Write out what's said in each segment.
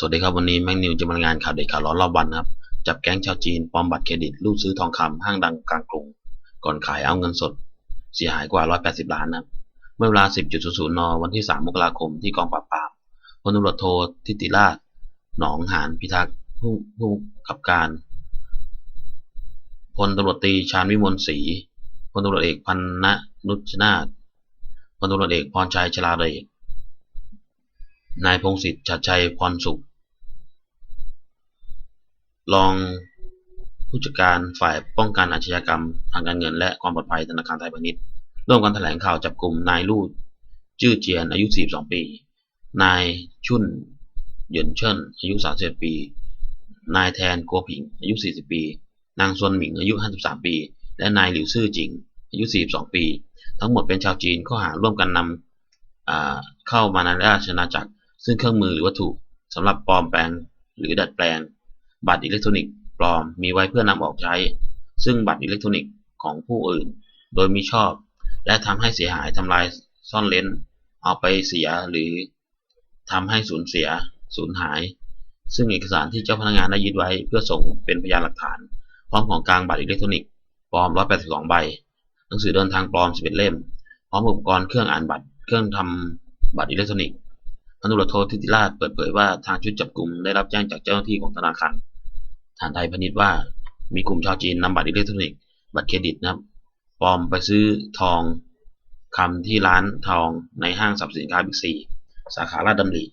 สวัสดีครับวันนี้แม็กนิวจะมารายงานข่าวเด็ดข่าวร้อนรอบวันนะครับ จับแก๊งชาวจีนปลอมบัตรเครดิตรูดซื้อทองคำห้างดังกลางกรุง ก่อนขายเอาเงินสด เสียหายกว่า 180 ล้านนะครับ เมื่อเวลา 10.00 น วันที่ 3 มกราคมที่กองปราบปรามพลตำรวจโททิติราช หนองหานพิทักษ์ผู้ผู้กับการพลตำรวจตีชาญวิมลศรีพลตำรวจเอกพันณนุชนาถพลตำรวจเอกพรชัยชลาเดชนายพงศิษฐ์ชัดชัยพรสุข รองผู้จัดการฝ่ายป้องกันอาชญากรรมทางการเงินและความปลอดภัยธนาคารไทยพาณิชย์ร่วมกันแถลงข่าวจับกลุ่มนายลู่จื้อเจียนอายุ 42 ปี นายชุนเหยินเชิ่นอายุ 31 ปี นายแทนกัวผิงอายุ 40 ปี นางซวนหมิงอายุ 53 ปี และนายหลิวซื่อจิงอายุ 42 ปี ทั้งหมดเป็นชาวจีนข้อหาร่วมกันนำเข้ามาในราชอาณาจักร ซึ่งเครื่องมือหรือวัตถุสำหรับปลอมแปลงหรือดัดแปลง บัตรอิเล็กทรอนิกส์ปลอมมีไว้เพื่อนำออกใช้ ซึ่งบัตรอิเล็กทรอนิกส์ของผู้อื่น โดยมิชอบ และทำให้เสียหายทำลายซ่อนเล้น เอาไปเสียหรือทำให้สูญเสีย สูญหาย ซึ่งเอกสารที่เจ้าพนักงานได้ยึดไว้ เพื่อส่งเป็นพยานหลักฐานพร้อมของกลางบัตรอิเล็กทรอนิกส์ปลอม 182 ใบ หนังสือเดินทางปลอม 11 เล่ม พร้อมอุปกรณ์เครื่องอ่านบัตร เครื่องทำบัตรอิเล็กทรอนิกส์พันตำรโททิติราชเปิดเผยว่าทางชุดจับกลุ่มได้รับแจ้งจากเจ้าหน้าที่ของธนาคาร ฐานไทยพาณิชย์ว่ามีกลุ่มชาวจีนนำบัตรอิเล็กทรอนิกส์บัตรเครดิตนะครับปลอมไปซื้อทองคำที่ร้านทองในห้างสรรพสินค้าบิ๊กซีสาขาลาดดำริ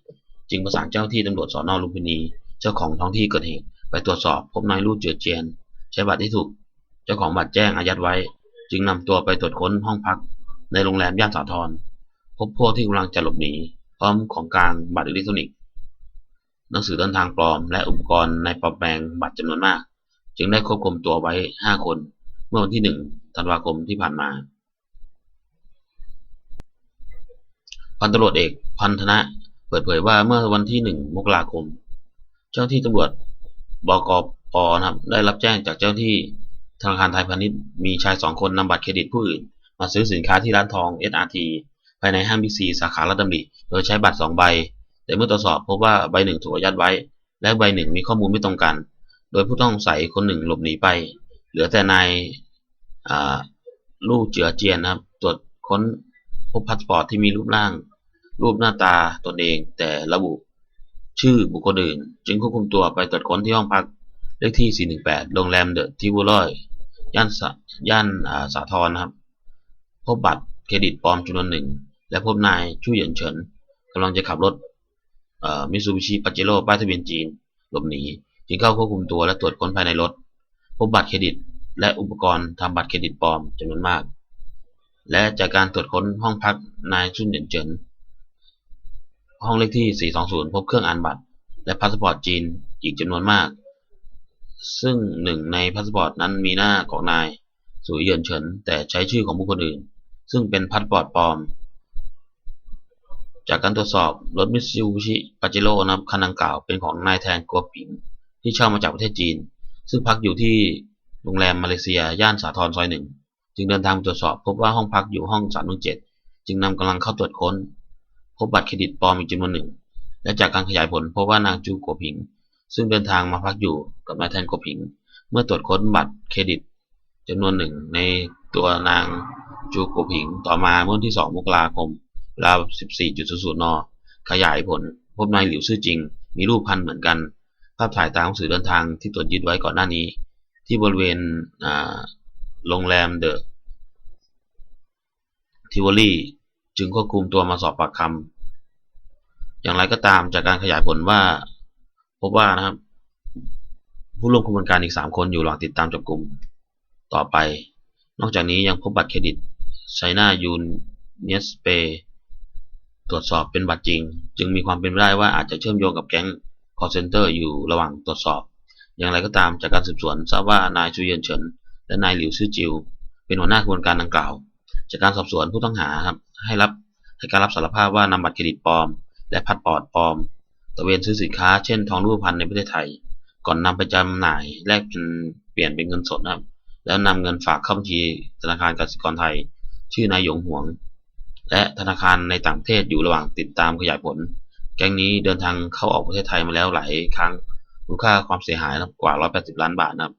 จึงประสานเจ้าที่ตำรวจสอนอลุมพินี เจ้าของท้องที่เกิดเหตุไปตรวจสอบพบนายลู่เจือเจียน ใช้บัตรที่ถูก เจ้าของบัตรแจ้งอายัดไว้ จึงนำตัวไปตรวจค้นห้องพัก ในโรงแรมย่านสาทรพบพวกที่กำลังจะหลบหนีพร้อมของกลางบัตรอิเล็กทรอนิกส์ หนังสือเดินทางปลอม และอุปกรณ์ในปลอมแปลงบัตรจำนวนมาก จึงได้ควบคุมตัวไว้ 5 คน เมื่อวันที่ 1 ธันวาคมที่ผ่านมาพันตำรวจเอกพันธนะเปิดเผยว่าเมื่อวันที่ 1 มกราคม เจ้าที่ตำรวจบกปนะครับได้รับแจ้งจากเจ้าที่ธนาคารไทยพาณิชย์มีชายสองคนนำบัตรเครดิตผู้อื่น มาซื้อสินค้าที่ร้านทอง SRT ภายในห้างบิ๊กซีสาขาลาดดำริโดยใช้บัตร2ใบ แต่เมื่อตรวจสอบพบว่าใบหนึ่งถูกอายัดไว้ และใบหนึ่งมีข้อมูลไม่ตรงกัน โดยผู้ต้องสงสัยคนหนึ่งหลบหนีไป เหลือแต่นายลู่เจือเจียนนะครับ ตรวจค้นพบพาสปอร์ตที่มีรูปร่าง รูปหน้าตาตนเอง แต่ระบุชื่อบุคคลอื่น จึงควบคุมตัวไปตรวจค้นที่ห้องพักเลขที่ 418 โรงแรมเดอะทิวลอยย่านย่านสาทรนะครับ พบบัตรเครดิตปลอมจำนวนหนึ่ง และพบนายชู่เหยินเฉินกำลังจะขับรถ มิซูบิชิปาเจโร่ป้ายทะเบียนจีน หลบหนี จึงเข้าควบคุมตัวและตรวจค้นภายในรถ พบบัตรเครดิต และอุปกรณ์ทำบัตรเครดิตปลอมจำนวนมาก และจากการตรวจค้นห้องพักนายชุนเหยินเฉิน ห้องเลขที่ 420 พบเครื่องอ่านบัตร และพาสปอร์ตจีนอีกจำนวนมาก ซึ่งหนึ่งในพาสปอร์ตนั้นมีหน้าของนายสุยเยินเฉินแต่ใช้ชื่อของบุคคลอื่น ซึ่งเป็นพาสปอร์ตปลอม จากการตรวจสอบรถมิตซูบิชิปาเจโร่นะคันดังกล่าวเป็นของนายแทนกัวผิงที่เช่ามาจากประเทศจีน ซึ่งพักอยู่ที่โรงแรมมาเลเซียย่านสาทรซอยหนึ่งจึงเดินทางตรวจสอบพบว่าห้องพักอยู่ห้องสามเจ็ดจึงนำกำลังเข้าตรวจค้น พบบัตรเครดิตปลอมอีกจำนวนหนึ่ง และจากการขยายผลพบว่านางจูกัวผิง ซึ่งเดินทางมาพักอยู่กับนายแทนกัวผิง เมื่อตรวจค้นบัตรเครดิตจำนวนหนึ่งในตัวนางจูกัวผิงต่อมาเมื่อที่ 2 มกราคม เวลา14.00 น ขยายผล พบนายหลิวซื่อจริง มีรูปพันเหมือนกัน ภาพถ่ายตามหนังสือเดินทางที่ตรวจยึดไว้ก่อนหน้านี้ ที่บริเวณโรงแรมเดอะทิวอลี่จึงควบคุมตัวมาสอบปากคำอย่างไรก็ตามจากการขยายผลว่า พบว่านะครับ ผู้ร่วมขบวนการอีก 3 คนอยู่หว่างติดตามจับกลุ่มต่อไป นอกจากนี้ยังพบบัตรเครดิตไชน่ายูนเนสเป ตรวจสอบเป็นบัตรจริง จึงมีความเป็นไปได้ว่าอาจจะเชื่อมโยงกับแก๊ง call center อยู่ระหว่างตรวจสอบ อย่างไรก็ตามจากการสืบสวนทราบว่านายชูเยียนเฉินและนายหลิวซื่อจิว เป็นหัวหน้าขบวนการดังกล่าว จากการสอบสวนผู้ต้องหาครับให้รับให้การรับสารภาพว่านำบัตรเครดิตปลอม และพัดปอดปลอมตะเวนซื้อสินค้าเช่นทองรูปพรรณในประเทศไทย ก่อนนำไปจำหน่ายแลกเป็นเปลี่ยนเป็นเงินสดนะครับแล้วนำเงินฝากเข้าบัญชีธนาคารกสิกรไทย ชื่อนายหยงหวง และธนาคารในต่างประเทศอยู่ระหว่างติดตามขยายผล แก๊งนี้เดินทางเข้าออกประเทศไทยมาแล้วหลายครั้งมูลค่าความเสียหายนะครับกว่า 180 ล้านบาทนะครับ